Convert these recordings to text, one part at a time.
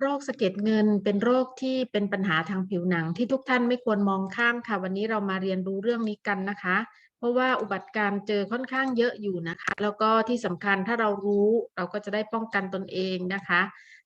โรคสะเก็ดเงินเป็นโรคที่เป็นปัญหาทางผิวหนังที่ทุกท่านไม่ควรมองข้ามค่ะ วันนี้เรามาเรียนรู้เรื่องนี้กันนะคะ เพราะว่าอุบัติการ์เจอค่อนข้างเยอะอยู่นะคะ แล้วก็ที่สำคัญถ้าเรารู้เราก็จะได้ป้องกันตนเองนะคะ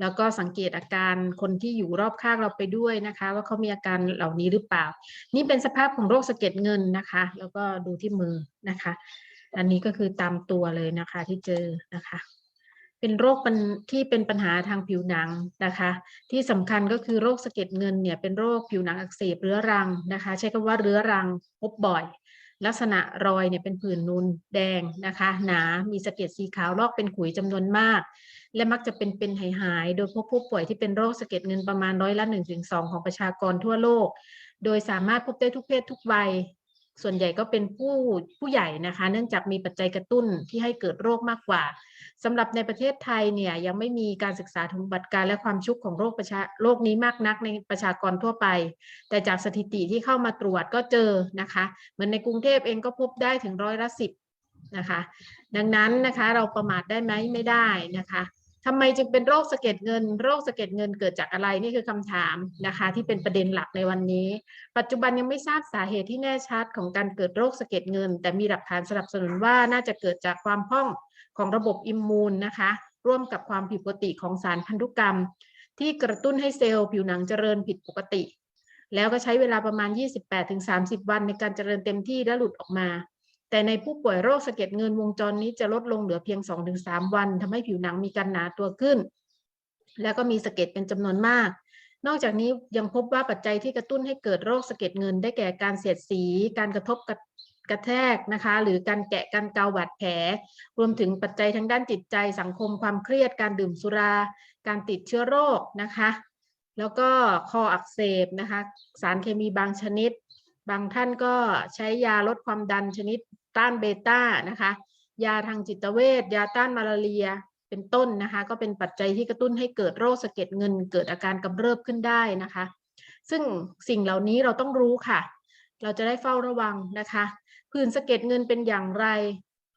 แล้วก็สังเกตอาการคนที่อยู่รอบข้างเราไปด้วยนะคะ ว่าเขามีอาการเหล่านี้หรือเปล่า นี่เป็นสภาพของโรคสะเก็ดเงินนะคะ แล้วก็ดูที่มือนะคะ อันนี้ก็คือตามตัวเลยนะคะที่เจอนะคะ เป็นโรคที่เป็นปัญหาทางผิวหนังนะคะ ที่สำคัญก็คือโรคสะเก็ดเงินเนี่ยเป็นโรคผิวหนังอักเสบเรื้อรังนะคะ ใช้คำว่าเรื้อรังพบบ่อย ลักษณะรอยเนี่ยเป็นผื่นนูนแดงนะคะ หนา มีสะเก็ดสีขาวลอกเป็นขุยจำนวนมาก และมักจะเป็นเป็นหายหายโดยพบผู้ป่วยที่เป็นโรคสะเก็ดเงินประมาณร้อยละ1นถึงสของประชากรทั่วโลก โดยสามารถพบได้ทุกเพศทุกวัย ส่วนใหญ่ก็เป็นผู้ผู้ใหญ่นะคะ เนื่องจากมีปัจจัยกระตุ้นที่ให้เกิดโรคมากกว่าสำหรับในประเทศไทยเนี่ยยังไม่มีการศึกษาถึงบัตรการและความชุกของโรคประชาโรคนี้มากนักในประชากรทั่วไป แต่จากสถิติที่เข้ามาตรวจก็เจอนะคะ เหมือนในกรุงเทพเองก็พบได้ถึงร้อยละสิบนะคะ ดังนั้นนะคะเราประมาทได้ไหมไม่ได้นะคะ ทำไมจึงเป็นโรคสะเก็ดเงิน โรคสะเก็ดเงินเกิดจากอะไรนี่คือคำถามนะคะ ที่เป็นประเด็นหลักในวันนี้ ปัจจุบันยังไม่ทราบสาเหตุที่แน่ชัดของการเกิดโรคสะเก็ดเงิน แต่มีหลักฐานสนับสนุนว่าน่าจะเกิดจากความพร่องของระบบอิมมูนนะคะ ร่วมกับความผิดปกติของสารพันธุกรรม ที่กระตุ้นให้เซลล์ผิวหนังเจริญผิดปกติ แล้วก็ใช้เวลาประมาณ 28-30 วันในการเจริญเต็มที่และหลุดออกมา แต่ในผู้ป่วยโรคสะเก็ดเงินวงจรนี้จะลดลงเหลือเพียง 2-3 วันทำให้ผิวหนังมีการหนาตัวขึ้น แล้วก็มีสะเก็ดเป็นจำนวนมาก นอกจากนี้ยังพบว่าปัจจัยที่กระตุ้นให้เกิดโรคสะเก็ดเงิน ได้แก่การเสียดสี การกระทบกระกระแทกนะคะ หรือการแกะการเกาบาดแผล รวมถึงปัจจัยทางด้านจิตใจสังคมความเครียด การดื่มสุรา การติดเชื้อโรคนะคะ แล้วก็คออักเสบนะคะ สารเคมีบางชนิด บางท่านก็ใช้ยาลดความดันชนิดต้านเบต้านะคะ ยาทางจิตเวชยาต้านมาลาเรียเป็นต้นนะคะ ก็เป็นปัจจัยที่กระตุ้นให้เกิดโรคสะเก็ดเงิน เกิดอาการกำเริบขึ้นได้นะคะ ซึ่งสิ่งเหล่านี้เราต้องรู้ค่ะ เราจะได้เฝ้าระวังนะคะผื่นสะเก็ดเงินเป็นอย่างไร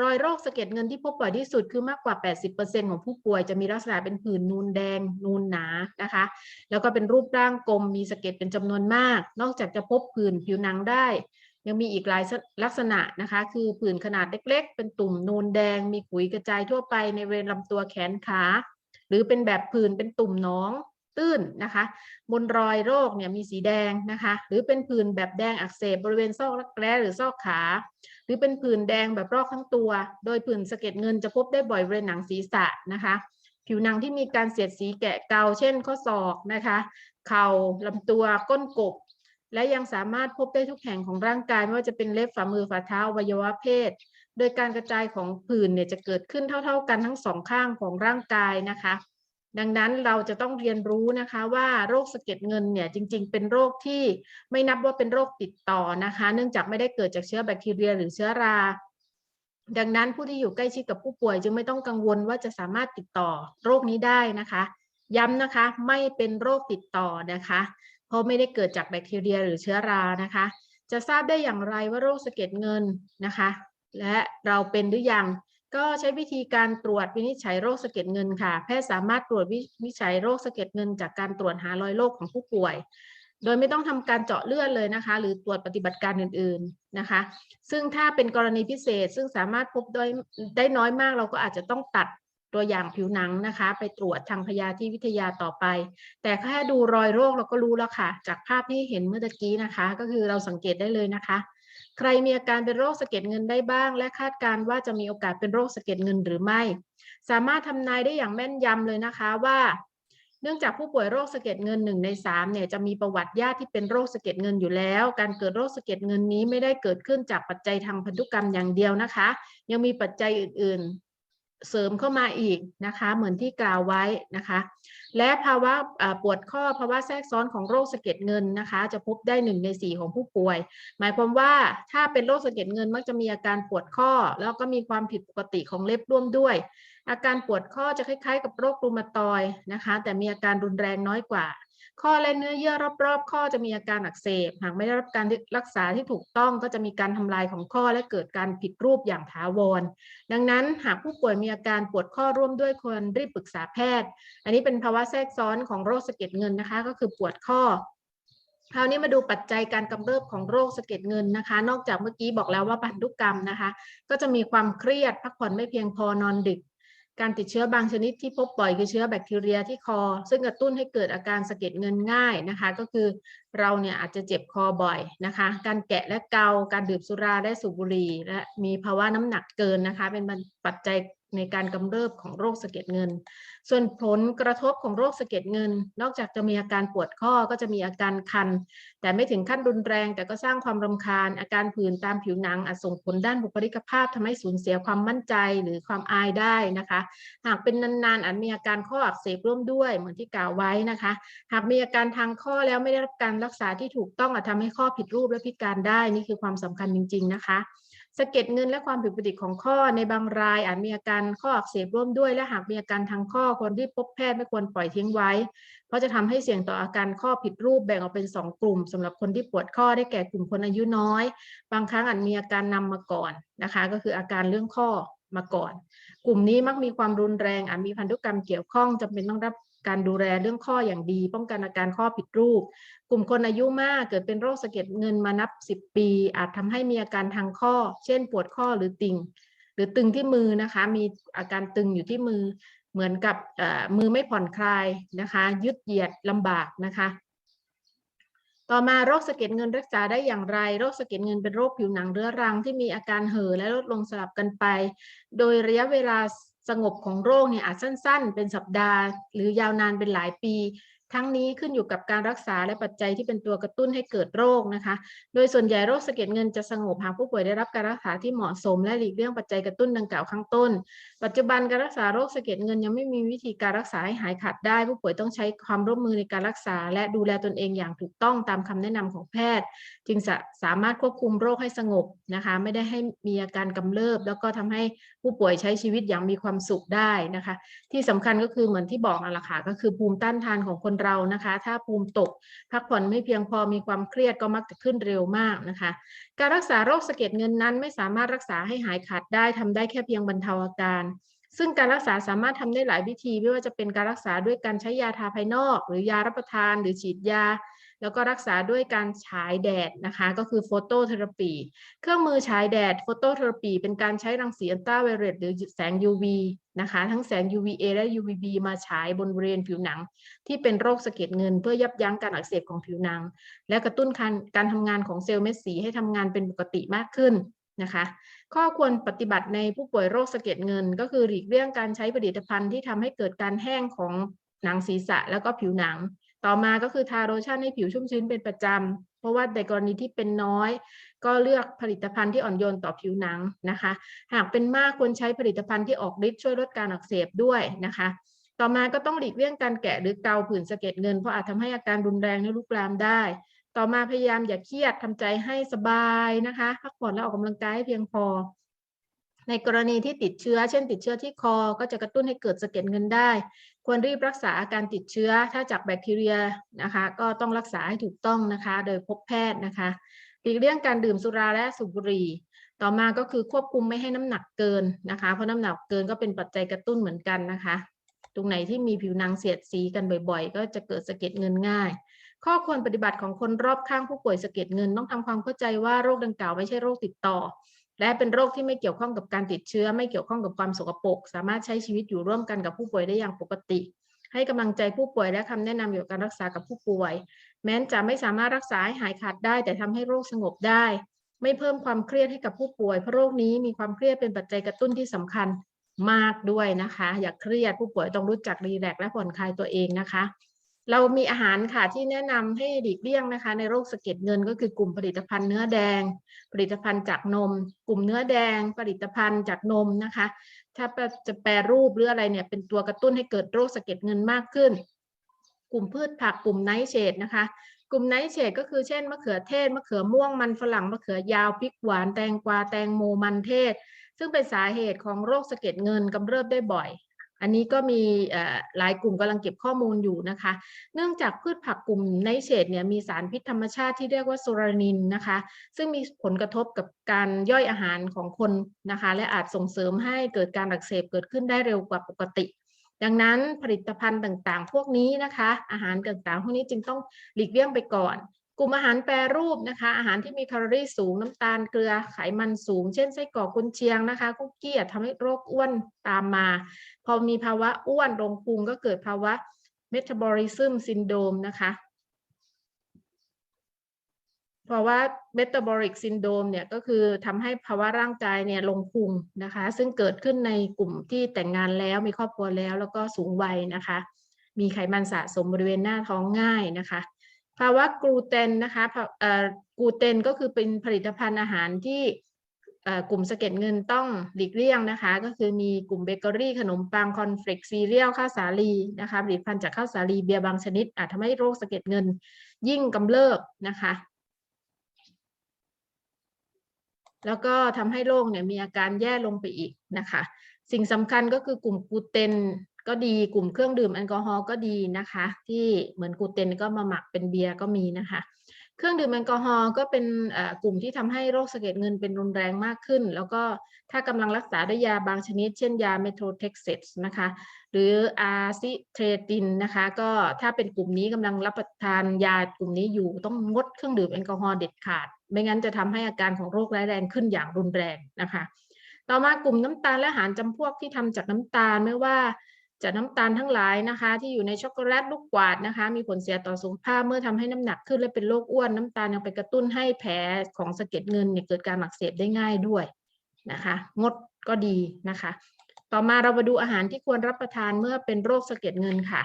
รอยโรคสะเก็ดเงินที่พบบ่อยที่สุดคือมากกว่า 80%ของผู้ป่วยจะมีลักษณะเป็นผื่นนูนแดงนูนหนานะคะ แล้วก็เป็นรูปร่างกลมมีสะเก็ดเป็นจำนวนมาก นอกจากจะพบผื่นผิวหนังได้ ยังมีอีกหลายลักษณะนะคะ คือผื่นขนาดเล็ก ๆ เป็นตุ่มนูนแดง มีขุยกระจายทั่วไปในบริเวณลำตัวแขนขา หรือเป็นแบบผื่นเป็นตุ่มหนอง ตื้นนะคะบนรอยโรคเนี่ยมีสีแดงนะคะหรือเป็นผื่นแบบแดงอักเสบบริเวณซอกรักแร้หรือซอกขา หรือเป็นผื่นแดงแบบรอบทั้งตัว โดยผื่นสะเก็ดเงินจะพบได้บ่อยบริเวณหนังศีรษะนะคะ ผิวหนังที่มีการเสียดสีแกะเกา เช่น ข้อศอกนะคะเข่าลำตัวก้นกบ และยังสามารถพบได้ทุกแห่งของร่างกายไม่ว่าจะเป็นเล็บฝ่ามือฝ่าเท้าวัยวะเพศ โดยการกระจายของผื่นเนี่ยจะเกิดขึ้นเท่า ๆ กันทั้งสองข้างของร่างกายนะคะ ดังนั้นเราจะต้องเรียนรู้นะคะว่าโรคสะเก็ดเงินเนี่ยจริง ๆ เป็นโรคที่ไม่นับว่าเป็นโรคติดต่อนะคะ เนื่องจากไม่ได้เกิดจากเชื้อแบคทีเรียหรือเชื้อรา ดังนั้นผู้ที่อยู่ใกล้ชิดกับผู้ป่วย จึงไม่ต้องกังวลว่าจะสามารถติดต่อโรคนี้ได้นะคะ ย้ำนะคะไม่เป็นโรคติดต่อนะคะ เพราะไม่ได้เกิดจากแบคทีเรียหรือเชื้อรานะคะ จะทราบได้อย่างไรว่าโรคสะเก็ดเงินนะคะ และเราเป็นหรือยัง ก็ใช้วิธีการตรวจวินิจฉัยโรคสะเก็ดเงินค่ะ แพทย์สามารถตรวจวินิจฉัยโรคสะเก็ดเงิน จากการตรวจหารอยโรคของผู้ป่วย โดยไม่ต้องทำการเจาะเลือดเลยนะคะ หรือตรวจปฏิบัติการอื่นๆนะคะ ซึ่งถ้าเป็นกรณีพิเศษ ซึ่งสามารถพบได้ได้น้อยมากเราก็อาจจะต้องตัดตัวอย่างผิวหนังนะคะ ไปตรวจทางพยาธิวิทยาต่อไป แต่แค่ดูรอยโรคเราก็รู้แล้วค่ะ จากภาพที่เห็นเมื่อกี้นะคะ ก็คือเราสังเกตได้เลยนะคะ ใครมีอาการเป็นโรคสะเก็ดเงินได้บ้าง และคาดการว่าจะมีโอกาสเป็นโรคสะเก็ดเงินหรือไม่ สามารถทำนายได้อย่างแม่นยำเลยนะคะว่า เนื่องจากผู้ป่วยโรคสะเก็ดเงินหนึ่งในสามเนี่ยจะมีประวัติญาติที่เป็นโรคสะเก็ดเงินอยู่แล้ว การเกิดโรคสะเก็ดเงินนี้ไม่ได้เกิดขึ้นจากปัจจัยทางพันธุกรรมอย่างเดียวนะคะ ยังมีปัจจัยอื่น เสริมเข้ามาอีกนะคะ เหมือนที่กล่าวไว้นะคะ และภาวะปวดข้อภาวะแทรกซ้อนของโรคสะเก็ดเงินนะคะ จะพบได้หนึ่งในสี่ของผู้ป่วย หมายความว่าถ้าเป็นโรคสะเก็ดเงินมักจะมีอาการปวดข้อ แล้วก็มีความผิดปกติของเล็บร่วมด้วย อาการปวดข้อจะคล้ายๆ กับโรครูมาตอยนะคะ แต่มีอาการรุนแรงน้อยกว่า ข้อและเนื้อเยื่อรอบๆ ข้อจะมีอาการอักเสบ หากไม่ได้รับการรักษาที่ถูกต้องก็จะมีการทำลายของข้อและเกิดการผิดรูปอย่างถาวร ดังนั้นหากผู้ป่วยมีอาการปวดข้อร่วมด้วยควรรีบปรึกษาแพทย์ อันนี้เป็นภาวะแทรกซ้อนของโรคสะเก็ดเงินนะคะ ก็คือปวดข้อคราวนี้มาดูปัจจัยการกำเริบของโรคสะเก็ดเงินนะคะ นอกจากเมื่อกี้บอกแล้วว่าพันธุกรรมนะคะ ก็จะมีความเครียดพักผ่อนไม่เพียงพอนอนดึก การติดเชื้อบางชนิดที่พบบ่อยคือเชื้อแบคทีเรียที่คอ ซึ่งกระตุ้นให้เกิดอาการสะเก็ดเงินง่ายนะคะ ก็คือเราเนี่ยอาจจะเจ็บคอบ่อยนะคะ การแกะและเกา การดื่มสุราและสูบบุหรี่และมีภาวะน้ำหนักเกินนะคะ เป็นปัจจัย ในการกำเริบของโรคสะเก็ดเงิน ส่วนผลกระทบของโรคสะเก็ดเงิน นอกจากจะมีอาการปวดข้อก็จะมีอาการคัน แต่ไม่ถึงขั้นรุนแรง แต่ก็สร้างความรำคาญ อาการผื่นตามผิวหนังอาจส่งผลด้านบุคลิกภาพทำให้สูญเสียความมั่นใจหรือความอายได้นะคะ หากเป็นนานๆอาจมีอาการข้ออักเสบร่วมด้วยเหมือนที่กล่าวไว้นะคะ หากมีอาการทางข้อแล้วไม่ได้รับการรักษาที่ถูกต้องอาจทำให้ข้อผิดรูปและพิการได้นี่คือความสำคัญจริง ๆ นะคะ สะเก็ดเงินและความผิดปกติของข้อในบางราย อาจมีอาการข้ออักเสบร่วมด้วย และหากมีอาการทางข้อควรรีบพบแพทย์ไม่ควรปล่อยทิ้งไว้ เพราะจะทำให้เสี่ยงต่ออาการข้อผิดรูปแบ่งออกเป็น 2 กลุ่มสำหรับคนที่ปวดข้อได้แก่กลุ่มคนอายุน้อย บางครั้งอาจมีอาการนำมาก่อนนะคะ ก็คืออาการเรื่องข้อมาก่อน กลุ่มนี้มักมีความรุนแรงอาจมีพันธุกรรมเกี่ยวข้องจำเป็นต้องรับ การดูแลเรื่องข้ออย่างดี ป้องกันอาการข้อผิดรูป กลุ่มคนอายุมากเกิดเป็นโรคสะเก็ดเงินมานับ 10 ปี อาจทำให้มีอาการทางข้อ เช่น ปวดข้อหรือติ่ง หรือตึงที่มือนะคะ มีอาการตึงอยู่ที่มือ เหมือนกับมือไม่ผ่อนคลายนะคะยึดเหยียดลำบากนะคะต่อมาโรคสะเก็ดเงินรักษาได้อย่างไร โรคสะเก็ดเงินเป็นโรคผิวหนังเรื้อรังที่มีอาการเห่อและลดลงสลับกันไป โดยระยะเวลา สงบของโรคเนี่ยอาจสั้น ๆ เป็นสัปดาห์ หรือยาวนานเป็นหลายปี ทั้งนี้ขึ้นอยู่กับการรักษาและปัจจัยที่เป็นตัวกระตุ้นให้เกิดโรคนะคะ โดยส่วนใหญ่โรคสะเก็ดเงินจะสงบหากผู้ป่วยได้รับการรักษาที่เหมาะสม และหลีกเลี่ยงปัจจัยกระตุ้นดังกล่าวข้างต้น ปัจจุบันการรักษาโรคสะเก็ดเงินยังไม่มีวิธีการรักษาให้หายขาดได้ ผู้ป่วยต้องใช้ความร่วมมือในการรักษา และดูแลตนเองอย่างถูกต้องตามคำแนะนำของแพทย์ จึงจะสามารถควบคุมโรคให้สงบนะคะ ไม่ได้ให้มีอาการกำเริบ แล้วก็ทำให้ผู้ป่วยใช้ชีวิตอย่างมีความสุขได้นะคะ ที่สำคัญก็คือเหมือนที่บอกนั่นแหละค่ะก็คือภูมิต้านทานของคนเรานะคะ ถ้าภูมิตก พักผ่อนไม่เพียงพอมีความเครียดก็มักจะขึ้นเร็วมากนะคะ การรักษาโรคสะเก็ดเงินนั้นไม่สามารถรักษาให้หายขาดได้ทำได้แค่เพียงบรรเทาอาการ ซึ่งการรักษาสามารถทำได้หลายวิธี ไม่ว่าจะเป็นการรักษาด้วยการใช้ยาทาภายนอก หรือยารับประทาน หรือฉีดยา แล้วก็รักษาด้วยการฉายแดดนะคะก็คือโฟโตเทอราปี เครื่องมือฉายแดดโฟโตเทอราปี เป็นการใช้รังสีอัลตราไวโอเลตหรือแสง UV นะคะทั้งแสง UVA และ UVB มาฉายบนบริเวณผิวหนัง ที่เป็นโรคสะเก็ดเงิน เพื่อยับยั้งการอักเสบของผิวหนัง และกระตุ้นการการทำงานของเซลล์เม็ดสีให้ทำงานเป็นปกติมากขึ้นนะคะข้อควรปฏิบัติในผู้ป่วยโรคสะเก็ดเงิน ก็คือหลีกเลี่ยงการใช้ผลิตภัณฑ์ที่ทำให้เกิดการแห้งของหนังศีรษะแล้วก็ผิวหนัง ต่อมาก็คือทาโลชั่นให้ผิวชุ่มชื้นเป็นประจำ เพราะว่าในกรณีที่เป็นน้อย ก็เลือกผลิตภัณฑ์ที่อ่อนโยนต่อผิวหนังนะคะ หากเป็นมากควรใช้ผลิตภัณฑ์ที่ออกฤทธิ์ช่วยลดการอักเสบด้วยนะคะ ต่อมาก็ต้องหลีกเลี่ยงการแกะหรือเกาผื่นสะเก็ดเงินเพราะอาจทำให้อาการรุนแรงและลุกลามได้ ต่อมาพยายามอย่าเครียดทำใจให้สบายนะคะพักผ่อนและออกกำลังกายให้เพียงพอในกรณีที่ติดเชื้อ เช่น ติดเชื้อที่คอ ก็จะกระตุ้นให้เกิดสะเก็ดเงินได้ ควรรีบรักษาอาการติดเชื้อ ถ้าจากแบคทีเรียนะคะ ก็ต้องรักษาให้ถูกต้องนะคะ โดยพบแพทย์นะคะหลีกเลี่ยงการดื่มสุราและสูบบุหรี่ ต่อมาก็คือควบคุมไม่ให้น้ำหนักเกินนะคะ เพราะน้ำหนักเกินก็เป็นปัจจัยกระตุ้นเหมือนกันนะคะ ตรงไหนที่มีผิวหนังเสียดสีกันบ่อยๆ ก็จะเกิดสะเก็ดเงินง่าย ข้อควรปฏิบัติของคนรอบข้างผู้ป่วยสะเก็ดเงิน ต้องทำความเข้าใจว่าโรคดังกล่าวไม่ใช่โรคติดต่อ และเป็นโรคที่ไม่เกี่ยวข้องกับการติดเชื้อ ไม่เกี่ยวข้องกับความสกปรกสามารถใช้ชีวิตอยู่ร่วมกันกับผู้ป่วยได้อย่างปกติ ให้กำลังใจผู้ป่วยและคำแนะนำเกี่ยวกับการรักษากับผู้ป่วย แม้จะไม่สามารถรักษาให้หายขาดได้ แต่ทำให้โรคสงบได้ ไม่เพิ่มความเครียดให้กับผู้ป่วยเพราะโรคนี้มีความเครียดเป็นปัจจัยกระตุ้นที่สำคัญมากด้วยนะคะ อย่าเครียดผู้ป่วยต้องรู้จักรีแลกและผ่อนคลายตัวเองนะคะ เรามีอาหารค่ะที่แนะนำให้หลีกเลี่ยงนะคะ ในโรคสะเก็ดเงินก็คือกลุ่มผลิตภัณฑ์เนื้อแดง ผลิตภัณฑ์จากนม กลุ่มเนื้อแดง ผลิตภัณฑ์จากนมนะคะ ถ้าจะแปรรูปหรืออะไรเนี่ยเป็นตัวกระตุ้นให้เกิดโรคสะเก็ดเงินมากขึ้น กลุ่มพืชผักกลุ่มไนท์เชดนะคะ กลุ่มไนท์เชดก็คือเช่นมะเขือเทศมะเขือม่วงมันฝรั่งมะเขือยาวพริกหวานแตงกวาแตงโมมันเทศ ซึ่งเป็นสาเหตุของโรคสะเก็ดเงินกำเริบได้บ่อย อันนี้ก็มีหลายกลุ่มกำลังเก็บข้อมูลอยู่นะคะ เนื่องจากพืชผักกลุ่มไนเชตเนี่ยมีสารพิษธรรมชาติที่เรียกว่าโซรานินนะคะ ซึ่งมีผลกระทบกับการย่อยอาหารของคนนะคะ และอาจส่งเสริมให้เกิดการอักเสบเกิดขึ้นได้เร็วกว่าปกติ ดังนั้นผลิตภัณฑ์ต่างๆ พวกนี้นะคะ อาหารต่างๆ พวกนี้จึงต้องหลีกเลี่ยงไปก่อน ลุ่มอาหารแปรรูปนะคะ อาหารที่มีแคลอรี่สูงน้ำตาลเกลือไขมันสูง เช่นไส้กรอกกุนเชียงนะคะคุกกี้อาจทำให้โรคอ้วนตามมา พอมีภาวะอ้วนลงพุงก็เกิดภาวะ metabolism syndrome นะคะเพราะว่า metabolic syndrome เนี่ยก็คือทำให้ภาวะร่างกายเนี่ยลงพุงนะคะ ซึ่งเกิดขึ้นในกลุ่มที่แต่งงานแล้วมีครอบครัวแล้วแล้วก็สูงวัยนะคะ มีไขมันสะสมบริเวณหน้าท้องง่ายนะคะ ภาวะกลูเตนนะคะกลูเตนก็คือเป็นผลิตภัณฑ์อาหารที่กลุ่มสะเก็ดเงินต้องหลีกเลี่ยงนะคะ ก็คือมีกลุ่มเบเกอรี่ ขนมปังคอนเฟลกซีเรียลข้าวสาลีนะคะผลิตภัณฑ์จากข้าวสาลีเบียร์บางชนิด อาจทำให้โรคสะเก็ดเงินยิ่งกำเริบนะคะ แล้วก็ทำให้โรคเนี่ยมีอาการแย่ลงไปอีกนะคะ สิ่งสำคัญก็คือกลุ่มกลูเตน ก็ดีกลุ่มเครื่องดื่มแอลกอฮอล์ก็ดีนะคะ ที่เหมือนกูเตนก็มาหมักเป็นเบียร์ก็มีนะคะ เครื่องดื่มแอลกอฮอล์ก็เป็นกลุ่มที่ทำให้โรคสะเก็ดเงินเป็นรุนแรงมากขึ้น แล้วก็ถ้ากำลังรักษาด้วยยาบางชนิด เช่นยาเมโทรเท็กเซตนะคะหรืออาซิเทรตินนะคะก็ถ้าเป็นกลุ่มนี้กำลังรับประทานยากลุ่มนี้อยู่ต้องงดเครื่องดื่มแอลกอฮอล์เด็ดขาด ไม่งั้นจะทำให้อาการของโรคร้ายแรงขึ้นอย่างรุนแรงนะคะ ต่อมากลุ่มน้ำตาลและอาหารจำพวกที่ทำจากน้ำตาลไม่ว่า จะน้ำตาลทั้งหลายนะคะ ที่อยู่ในช็อกโกแลตลูกกวาดนะคะ มีผลเสียต่อสุขภาพเมื่อทำให้น้ำหนักขึ้นและเป็นโรคอ้วนน้ำตาลยังไปกระตุ้นให้แผลของสะเก็ดเงินเนี่ยเกิดการอักเสบได้ง่ายด้วยนะคะ งดก็ดีนะคะ ต่อมาเรามาดูอาหารที่ควรรับประทานเมื่อเป็นโรคสะเก็ดเงินค่ะ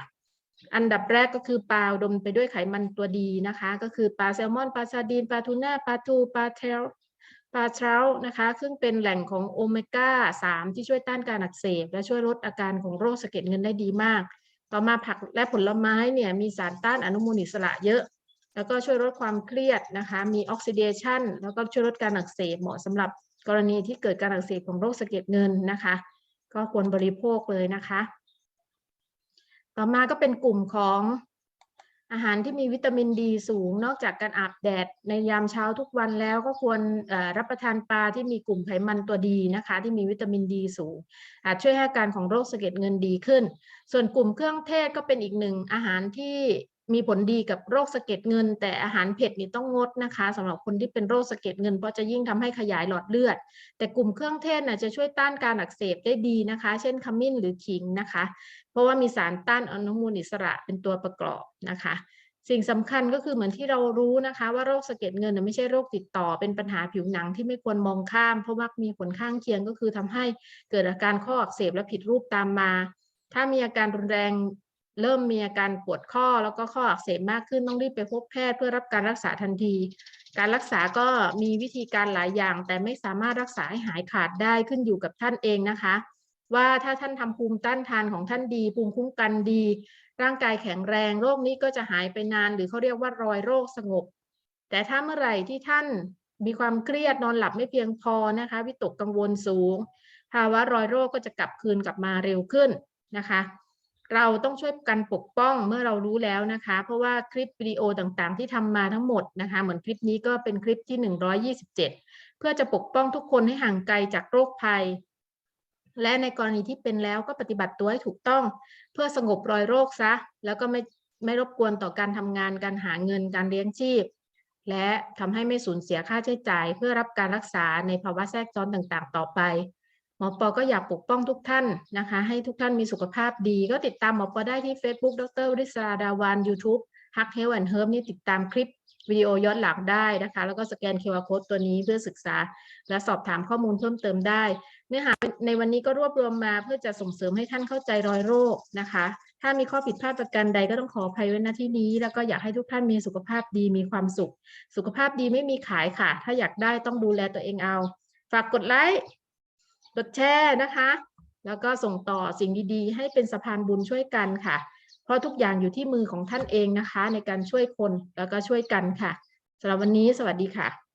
อันดับแรกก็คือปลาดมไปด้วยไขมันตัวดีนะคะ ก็คือปลาแซลมอนปลาซาดีนปลาทูน่าปลาทูปลาเทล ปลาเทรานะคะซึ่งเป็นแหล่งของโอเมก้า 3 ที่ช่วยต้านการอักเสบ และช่วยลดอาการของโรคสะเก็ดเงินได้ดีมาก ต่อมาผักและผลไม้เนี่ยมีสารต้านอนุมูลอิสระเยอะ แล้วก็ช่วยลดความเครียดนะคะมีออกซิเดชันแล้วก็ช่วยลดการอักเสบเหมาะสำหรับกรณีที่เกิดการอักเสบของโรคสะเก็ดเงินนะคะ ก็ควรบริโภคเลยนะคะ ต่อมาก็เป็นกลุ่มของ อาหารที่มีวิตามินดีสูง นอกจากการอาบแดดในยามเช้าทุกวันแล้วก็ควรรับประทานปลาที่มีกลุ่มไขมันตัวดีนะคะ ที่มีวิตามินดีสูง อาจช่วยให้อาการของโรคสะเก็ดเงินดีขึ้น ส่วนกลุ่มเครื่องเทศก็เป็นอีกหนึ่งอาหารที่ มีผลดีกับโรคสะเก็ดเงิน แต่อาหารเผ็ดนี่ต้องงดนะคะสำหรับคนที่เป็นโรคสะเก็ดเงินเพราะจะยิ่งทำให้ขยายหลอดเลือด แต่กลุ่มเครื่องเทศน่ะจะช่วยต้านการอักเสบได้ดีนะคะ เช่นขมิ้นหรือขิงนะคะ เพราะว่ามีสารต้านอนุมูลอิสระเป็นตัวประกอบนะคะ สิ่งสำคัญก็คือเหมือนที่เรารู้นะคะ ว่าโรคสะเก็ดเงินน่ะไม่ใช่โรคติดต่อเป็นปัญหาผิวหนังที่ไม่ควรมองข้าม เพราะว่ามีผลข้างเคียงก็คือทำให้เกิดอาการข้ออักเสบและผิดรูปตามมาถ้ามีอาการรุนแรง เริ่มมีอาการปวดข้อแล้วก็ข้ออักเสบมากขึ้นต้องรีบไปพบแพทย์เพื่อรับการรักษาทันที การรักษาก็มีวิธีการหลายอย่าง แต่ไม่สามารถรักษาให้หายขาดได้ขึ้นอยู่กับท่านเองนะคะ ว่าถ้าท่านทำภูมิต้านทานของท่านดี ภูมิคุ้มกันดี ร่างกายแข็งแรงโรคนี้ก็จะหายไปนาน หรือเขาเรียกว่ารอยโรคสงบ แต่ถ้าเมื่อไหร่ที่ท่านมีความเครียดนอนหลับไม่เพียงพอนะคะวิตกกังวลสูง ภาวะรอยโรคก็จะกลับคืนกลับมาเร็วขึ้นนะคะ เราต้องช่วยกันปกป้องเมื่อเรารู้แล้วนะคะ เพราะว่าคลิปวิดีโอต่างๆ ที่ทำมาทั้งหมดนะคะ เหมือนคลิปนี้ก็เป็นคลิปที่ 127 เพื่อจะปกป้องทุกคนให้ห่างไกลจากโรคภัย และในกรณีที่เป็นแล้วก็ปฏิบัติตัวให้ถูกต้อง เพื่อสงบรอยโรคซะ แล้วก็ไม่ไม่รบกวนต่อการทำงานการหาเงินการเลี้ยงชีพ และทำให้ไม่สูญเสียค่าใช้จ่าย เพื่อรับการรักษาในภาวะแทรกซ้อนต่างๆ ต่อไป หมอปอก็อยากปกป้องทุกท่านนะคะ ให้ทุกท่านมีสุขภาพดี ก็ติดตามหมอปอได้ที่ Facebook ดรริศราดาวัน YouTube Hack Health and Herb นี่ติดตามคลิปวิดีโอย้อนหลังได้นะคะ แล้วก็สแกน QR Code ตัวนี้เพื่อศึกษา และสอบถามข้อมูลเพิ่มเติมได้ เนื้อหาในวันนี้ก็รวบรวมมาเพื่อจะส่งเสริมให้ท่านเข้าใจรอยโรคนะคะ ถ้ามีข้อผิดพลาดประการใดก็ต้องขออภัยไว้ณที่นี้ แล้วก็อยากให้ทุกท่านมีสุขภาพดีมีความสุข สุขภาพดีไม่มีขายค่ะ ถ้าอยากได้ต้องดูแลตัวเองเอา ฝากกดไลค์ กดแชร์นะคะ แล้วก็ส่งต่อสิ่งดีๆ ให้เป็นสะพานบุญช่วยกันค่ะ เพราะทุกอย่างอยู่ที่มือของท่านเองนะคะ ในการช่วยคนแล้วก็ช่วยกันค่ะสำหรับวันนี้สวัสดีค่ะ